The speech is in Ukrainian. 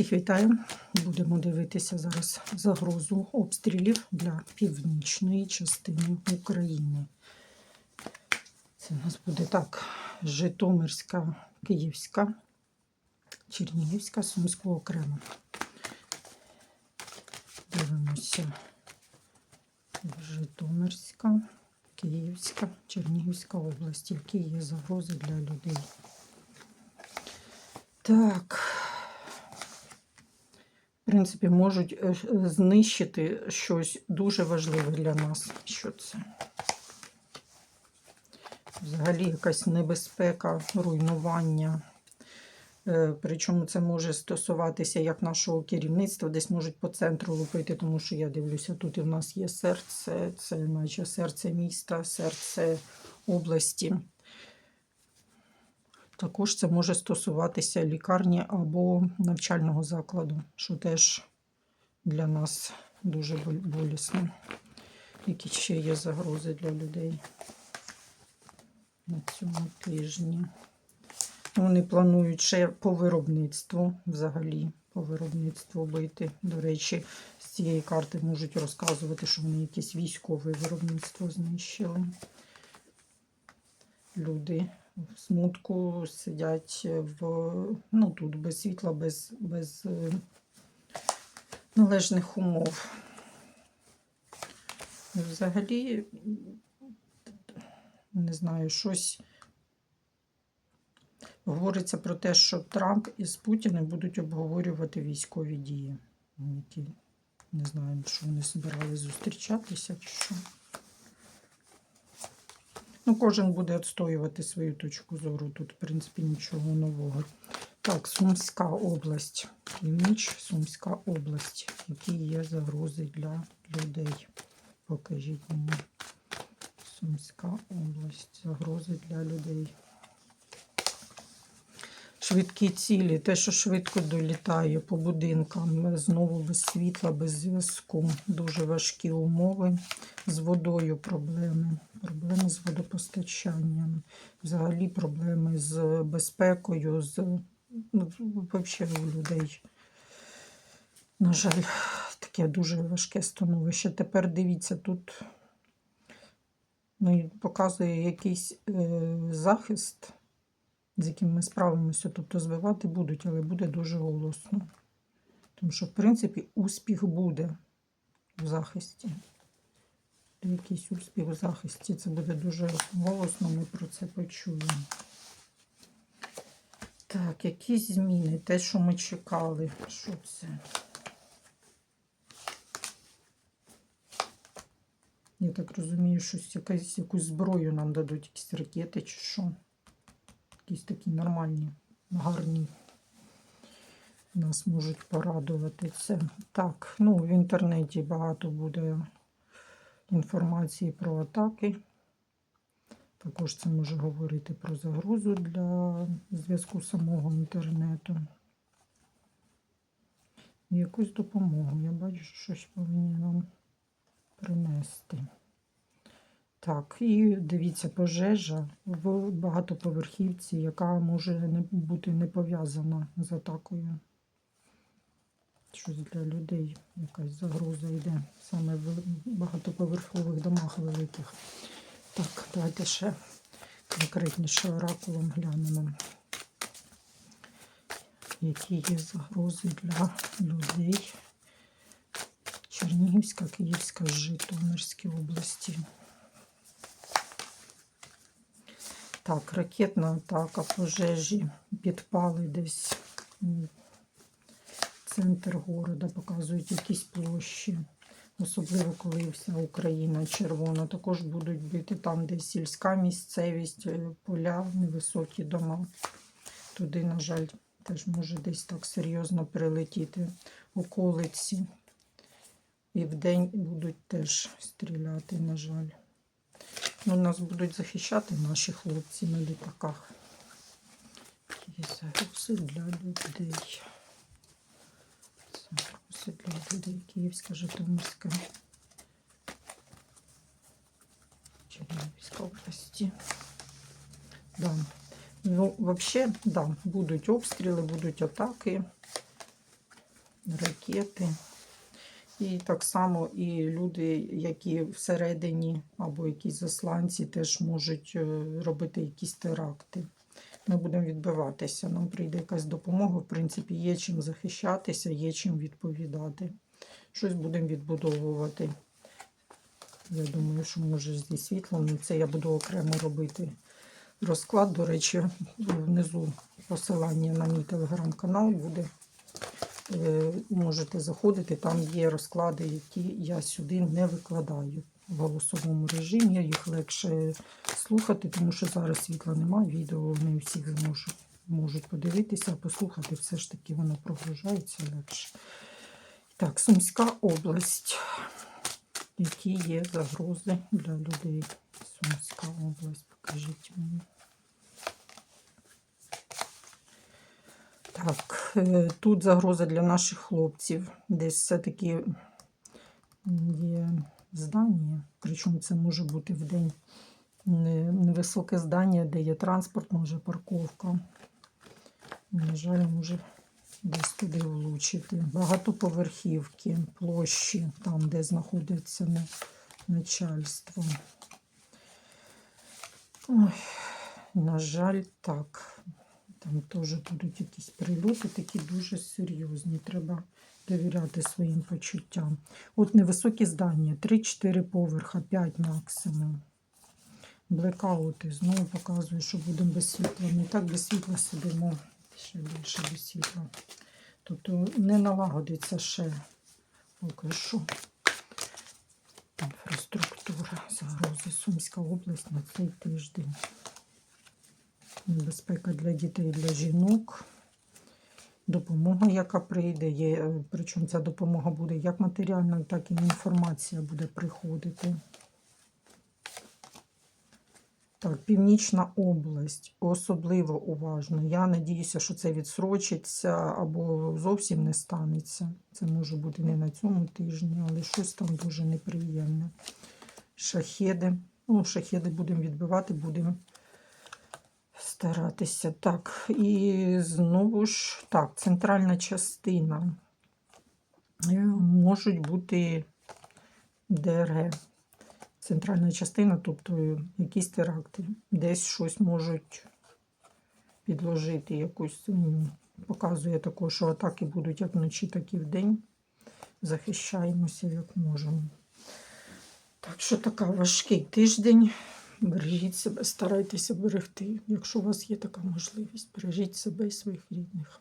Всіх вітаю. Будемо дивитися зараз загрозу обстрілів для північної частини України. Це у нас буде так: Житомирська, Київська, Чернігівська, Сумська окремо. Дивимося. Житомирська, Київська, Чернігівська область, які є загрози для людей. Так. Принципі, можуть е, е, знищити щось дуже важливе для нас. Що це? Взагалі якась небезпека, руйнування. Е, Причому це може стосуватися як нашого керівництва, десь можуть по центру лупити, тому що я дивлюся, тут і в нас є серце, це наче серце міста, серце області. Також це може стосуватися лікарні або навчального закладу, що теж для нас дуже болісно. Які ще є загрози для людей на цьому тижні. Вони планують ще по виробництву, взагалі, по виробництву бити. До речі, з цієї карти можуть розказувати, що вони якесь військове виробництво знищили. Люди в смутку сидять в, ну, тут без світла, без, без е, належних умов. Взагалі, не знаю, щось говориться про те, що Трамп із Путіним будуть обговорювати військові дії, які не знаю, що вони збирались зустрічатися чи що. Ну, кожен буде відстоювати свою точку зору. Тут, в принципі, нічого нового. Так, Сумська область. Північ, Сумська область. Які є загрози для людей? Покажіть мені. Сумська область. Загрози для людей. Швидкі цілі, те, що швидко долітає по будинкам, знову без світла, без зв'язку. Дуже важкі умови. З водою проблеми, проблеми з водопостачанням, взагалі проблеми з безпекою, з ну, взагалі у людей. На жаль, таке дуже важке становище. Тепер дивіться, тут ну, показує якийсь е, захист, з яким ми справимося. Тобто збивати будуть, але буде дуже голосно. Тому що, в принципі, успіх буде в захисті. Якийсь успіх в захисті. Це буде дуже голосно, ми про це почуємо. Так, якісь зміни, те, що ми чекали. Що це? Я так розумію, що якась, якусь зброю нам дадуть, якісь ракети чи що. Якісь такі нормальні, гарні. Нас можуть порадувати це. Так, ну в інтернеті багато буде інформації про атаки. Також це може говорити про загрозу для зв'язку самого інтернету. Якусь допомогу. Я бачу, що щось повинні нам принести. Так, і дивіться, пожежа в багатоповерхівці, яка може бути не пов'язана з атакою. Щось для людей, якась загроза йде саме в багатоповерхових домах великих. Так, давайте ще конкретніше оракулом глянемо, які є загрози для людей. Чернігівська, Київська, Житомирській області. Так, ракетна атака, пожежі, підпали десь. Центр города показують якісь площі. Особливо, коли вся Україна червона. Також будуть бити там, де сільська місцевість, е, поля, невисокі дома. Туди, на жаль, теж може десь так серйозно прилетіти околиці. І вдень будуть теж стріляти, на жаль. Ну, нас будуть захищати наші хлопці на літаках. Є загрози для людей. Загрози для людей. Київська, Житомирська. Чернігівська області. Да. Ну, взагалі, да, будуть обстріли, будуть атаки. ракети. І так само і люди, які всередині або якісь засланці, теж можуть е, робити якісь теракти. Ми будемо відбиватися. Нам прийде якась допомога. В принципі, є чим захищатися, є чим відповідати. Щось будемо відбудовувати. Я думаю, що може зі світлом. Ну, Це я буду окремо робити розклад. До речі, внизу посилання на мій телеграм-канал буде. Е, Можете заходити, там є розклади, які я сюди не викладаю в голосовому режимі. Їх легше слухати, тому що зараз світла немає, відео не всі зможуть, можуть подивитися, послухати. Все ж таки воно прогружається легше. Так, Сумська область. Які є загрози для людей? Сумська область, покажіть мені. Так, е, тут загроза для наших хлопців. Десь все-таки є здання, причому це може бути в день невисоке здання, де є транспорт, може парковка. На жаль, може десь туди влучити. Багатоповерхівки, площі, там, де знаходиться начальство. Ой, на жаль, так. Там теж будуть якісь прильоти, такі дуже серйозні. Треба довіряти своїм почуттям. От невисокі здання, 3-4 поверха, 5 максимум. Блекаути знову показую, що будемо без світла. І так без світла сидимо, ще більше без світла. Тобто не налагодиться ще поки що. Інфраструктура, загрози, Сумська область на цей тиждень. Небезпека для дітей, для жінок. Допомога, яка прийде, є, е, причому ця допомога буде як матеріальна, так і інформація буде приходити. Так, Північна область особливо уважно. Я надіюся, що це відсрочиться або зовсім не станеться. Це може бути не на цьому тижні, але щось там дуже неприємне. Шахеди. Ну, шахеди будемо відбивати, будемо старатися. Так, і знову ж так, центральна частина. Е, Можуть бути ДРГ. Центральна частина, тобто якісь теракти. Десь щось можуть підложити якусь. Показує також, що атаки будуть як вночі, так і вдень. Захищаємося як можемо. Так що така важкий тиждень. Бережіть себе, старайтеся берегти, якщо у вас є така можливість. Бережіть себе і своїх рідних.